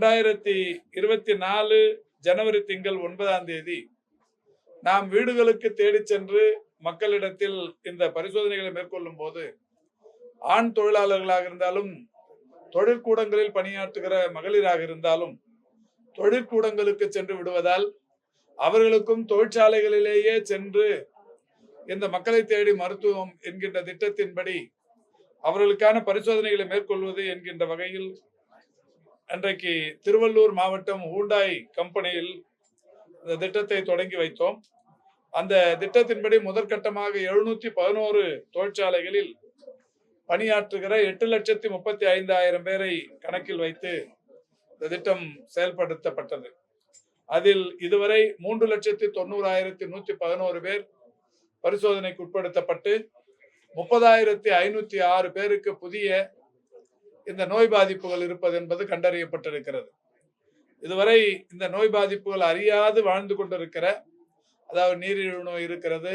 ரெண்டாயிரத்தி இருபத்தி நாலு ஜனவரி திங்கள் ஒன்பதாம் தேதி நாம் வீடுகளுக்கு தேடி சென்று மக்களிடத்தில் இந்த பரிசோதனைகளை மேற்கொள்ளும் போது ஆண் தொழிலாளர்களாக இருந்தாலும் தொழிற்கூடங்களில் பணியாற்றுகிற மகளிராக இருந்தாலும் தொழிற்கூடங்களுக்கு சென்று விடுவதால் அவர்களுக்கும் தொழிற்சாலைகளிலேயே சென்று இந்த மக்களை தேடி மருத்துவம் என்கின்ற திட்டத்தின்படி அவர்களுக்கான பரிசோதனைகளை மேற்கொள்வது என்கின்ற வகையில் அன்றைக்கு திருவள்ளூர் மாவட்டம் ஹூண்டாய் கம்பெனியில் இந்த திட்டத்தை தொடங்கி வைத்தோம். அந்த திட்டத்தின்படி முதற்கட்டமாக எழுநூத்தி பதினோரு தொழிற்சாலைகளில் பணியாற்றுகிற எட்டு லட்சத்தி முப்பத்தி ஐந்தாயிரம் பேரை கணக்கில் வைத்து இந்த திட்டம் செயல்படுத்தப்பட்டது. அதில் இதுவரை மூன்று லட்சத்தி தொண்ணூறாயிரத்தி நூத்தி பதினோரு பேர் பரிசோதனைக்கு உட்படுத்தப்பட்டு முப்பதாயிரத்தி ஐநூத்தி ஆறு பேருக்கு புதிய இந்த நோய் பாதிப்புகள் இருப்பது என்பது கண்டறியப்பட்டிருக்கிறது. இதுவரை இந்த நோய் பாதிப்புகள் அறியாது வாழ்ந்து கொண்டிருக்கிற அதாவது நீரிழிவு நோய் இருக்கிறது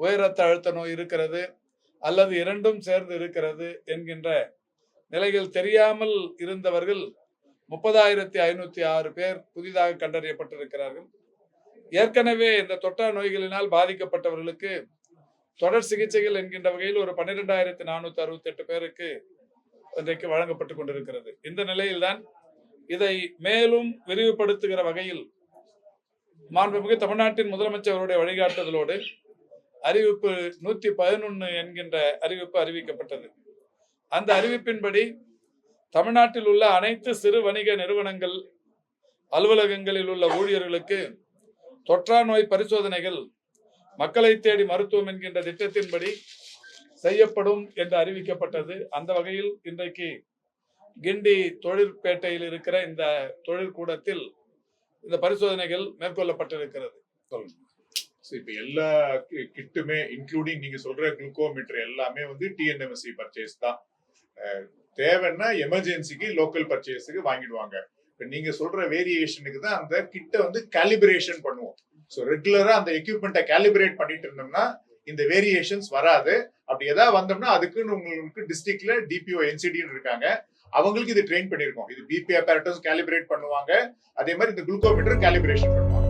உயர் ரத்த அழுத்த நோய் இருக்கிறது அல்லது இரண்டும் சேர்ந்து இருக்கிறது என்கின்ற நிலைகள் தெரியாமல் இருந்தவர்கள் முப்பதாயிரத்தி ஐநூத்தி ஆறு பேர் புதிதாக கண்டறியப்பட்டிருக்கிறார்கள். ஏற்கனவே இந்த தொற்றா நோய்களினால் பாதிக்கப்பட்டவர்களுக்கு தொடர் சிகிச்சைகள் என்கின்ற வகையில் ஒரு பன்னிரெண்டாயிரத்தி நானூத்தி அறுபத்தி எட்டு பேருக்கு இன்றைக்கு வழங்கப்பட்டு கொண்டிருக்கிறது. இந்த நிலையில்தான் இதை மேலும் விரிவுபடுத்துகிற வகையில் மாண்புமிகு தமிழ்நாட்டின் முதலமைச்சர் அவருடைய வழிகாட்டுதலோடு அறிவிப்பு நூத்தி பதினொன்னு என்கின்ற அறிவிப்பு அறிவிக்கப்பட்டது. அந்த அறிவிப்பின்படி தமிழ்நாட்டில் உள்ள அனைத்து சிறு வணிக நிறுவனங்கள் அலுவலகங்களில் உள்ள ஊழியர்களுக்கு தொற்றா நோய் பரிசோதனைகள் மக்களை தேடி மருத்துவம் என்கின்ற திட்டத்தின்படி செய்யப்படும் என்று அறிவிக்கப்பட்டது. அந்த வகையில் இன்றைக்கு கிண்டி தொழிற்பேட்டையில் இருக்கிற இந்த தொழிற்கூடத்தில் இந்த பரிசோதனைகள் மேற்கொள்ளப்பட்டிருக்கிறது. So, இப்ப எல்லா கி- கிட்டுமே இன்க்ளூடிங் நீங்க சொல்ற குளுக்கோமீட்டர் எல்லாமே வந்து டிஎன்எம்எஸ்சி பர்ச்சேஸ் தான். தேவைன்னா எமர்ஜென்சிக்கு லோக்கல் பர்ச்சேஸுக்கு வாங்கிடுவாங்க. இப்போ நீங்க சொல்ற வேரியேஷனுக்கு தான் அந்த கிட்ட வந்து கேலிபிரேஷன் பண்ணுவோம். ஸோ ரெகுலரா அந்த எக்யூப்மெண்ட்டை கேலிபிரேட் பண்ணிட்டு இருந்தோம்னா இந்த வேரியேஷன்ஸ் வராது. அப்படி ஏதாவது வந்தோம்னா அதுக்குன்னு உங்களுக்கு டிஸ்ட்ரிக்ட்ல டிபிஓ என்சிடின்னு இருக்காங்க. அவங்களுக்கு இது ட்ரெயின் பண்ணிருக்கோம் இது பிபி அப்பேரட்டஸ் கேலிபிரேட் பண்ணுவாங்க. அதே மாதிரி இந்த குளுக்கோமீட்டர் கேலிபிரேஷன் பண்ணுவாங்க.